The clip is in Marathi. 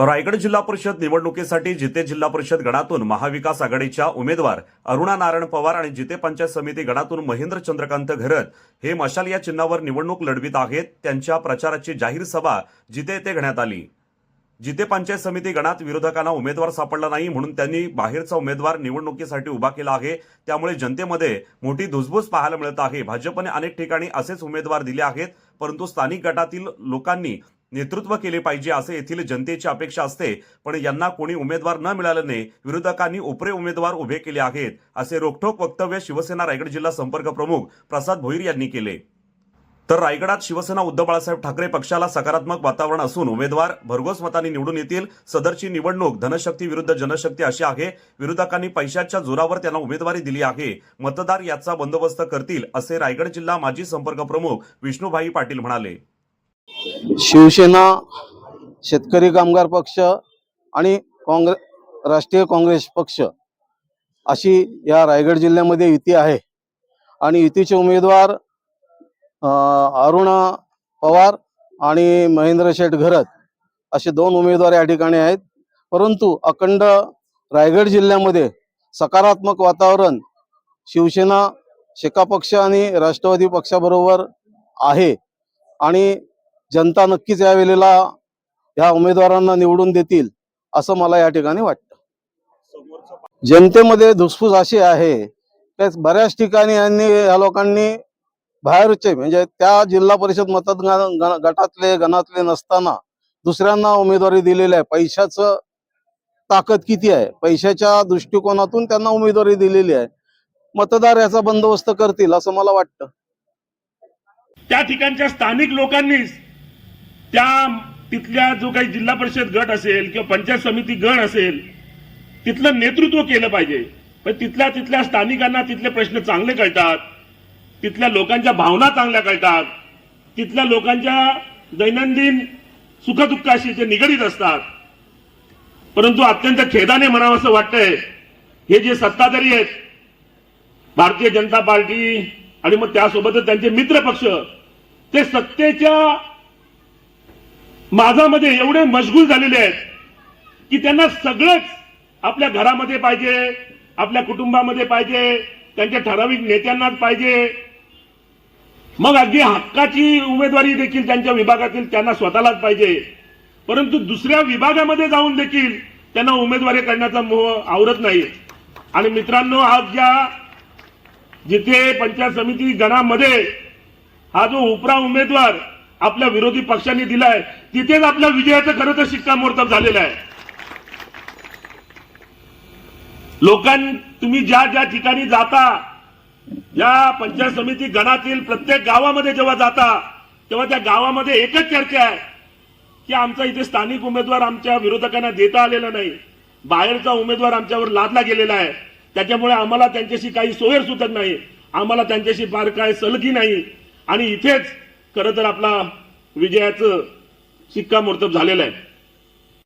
रायगड जिल्हा परिषद निवडणुकीसाठी जिते जिल्हा परिषद गणातून महाविकास आघाडीच्या उमेदवार अरुणा नारायण पवार आणि जिते पंचायत समिती गणातून महेंद्र चंद्रकांत घरत हे मशाल या चिन्हावर निवडणूक लढवित आहेत त्यांच्या प्रचाराची जाहीर सभा जिते येथे घेण्यात आली. जिते पंचायत समिती गणात विरोधकांना उमेदवार सापडला नाही म्हणून त्यांनी बाहेरचा उमेदवार निवडणुकीसाठी उभा केला आहे त्यामुळे जनतेमध्ये मोठी धुसफूस पाहायला मिळत आहे. भाजपने अनेक ठिकाणी असेच उमेदवार दिले आहेत परंतु स्थानिक गटातील लोकांनी नेतृत्व केले पाहिजे असे येथील जनतेची अपेक्षा असते. पण यांना कोणी उमेदवार न मिळाल्याने विरोधकांनी उपरे उमेदवार उभे केले आहेत असे रोखठोक वक्तव्य शिवसेना रायगड जिल्हा संपर्क प्रमुख प्रसाद भोईर यांनी केले. तर रायगडात शिवसेना उद्धव बाळासाहेब ठाकरे पक्षाला सकारात्मक वातावरण असून उमेदवार भरघोस मतांनी निवडून येतील. सदरची निवडणूक धनशक्ती विरुद्ध जनशक्ती अशी आहे. विरोधकांनी पैशाच्या जोरावर त्यांना उमेदवारी दिली आहे. मतदार याचा बंदोबस्त करतील असे रायगड जिल्हा माजी संपर्क प्रमुख विष्णुभाई पाटील म्हणाले. शिवसेना शेतकरी कामगार पक्ष आणि काँग्रेस राष्ट्रीय काँग्रेस पक्ष अशी या रायगड जिल्ह्यामध्ये युती आहे. आणि युतीचे उमेदवार अरुणा पवार आणि महेंद्र शेठ घरत असे दोन उमेदवार या ठिकाणी आहेत. परंतु अखंड रायगड जिल्ह्यामध्ये सकारात्मक वातावरण शिवसेना शेका पक्ष आणि राष्ट्रवादी पक्षाबरोबर आहे. आणि जनता नक्कीच या वेळेला या उमेदवारांना निवडून देतील असं मला या ठिकाणी वाटतं. जनतेमध्ये धुसफूस अशी आहे की बऱ्याच ठिकाणी यांनी या लोकांनी बाहेरचे म्हणजे त्या जिल्हा परिषद मतदान गटातले गणातले नसताना दुसऱ्यांना उमेदवारी दिलेली आहे. पैशाचं ताकद किती आहे? पैशाच्या दृष्टिकोनातून त्यांना उमेदवारी दिलेली आहे. मतदार याचा बंदोबस्त करतील असं मला वाटतं. त्या ठिकाणच्या स्थानिक लोकांनीच त्या तिथल्या जो काही जिल्हा परिषद गट असेल किंवा पंचायत समिती गण असेल तिथलं नेतृत्व केलं पाहिजे. पण तिथल्या तिथल्या स्थानिकांना तिथले प्रश्न चांगले कळतात तिथल्या लोकांच्या भावना चांगल्या कळतात तिथल्या लोकांच्या दैनंदिन सुखदुःखाशी जे निगडीत असतात. परंतु अत्यंत खेदाने म्हणावं असं वाटतंय हे जे सत्ताधारी आहेत भारतीय जनता पार्टी आणि मग त्यासोबतच त्यांचे मित्र पक्ष ते सत्तेच्या माझामध्ये एवढे मशगूल झालेले आहेत की त्यांना सगळंच आपल्या घरामध्ये पाहिजे आपल्या कुटुंबामध्ये पाहिजे त्यांच्या ठराविक नेत्यांनाच पाहिजे. मग अगदी हक्काची उमेदवारी देखील त्यांच्या विभागातील त्यांना स्वतःलाच पाहिजे. परंतु दुसऱ्या विभागामध्ये जाऊन देखील त्यांना उमेदवारी करण्याचा मोह आवरत नाही आणि मित्रांनो आज ज्या जिथे पंचायत समिती गणामध्ये हा जो उपरा उमेदवार आपल्या विरोधी पक्षांनी दिलाय तिथेच आपल्या विजयाचं खरं तर शिक्कामोर्तब झालेलं आहे. लोकां तुम्ही ज्या ज्या ठिकाणी जाता या पंचायत समिती गणातील प्रत्येक गावामध्ये जेव्हा जाता तेव्हा त्या गावामध्ये एकच चर्चा आहे की आमचा इथे स्थानिक उमेदवार आमच्या विरोधकांना देता आलेला नाही. बाहेरचा उमेदवार आमच्यावर लादला गेलेला आहे. त्याच्यामुळे आम्हाला त्यांच्याशी काही सोयर सुचत नाही. आम्हाला त्यांच्याशी फार काय सलगी नाही. आणि इथेच खरं तर आपला विजयाचं शिक्कामोर्तब झालेलं आहे.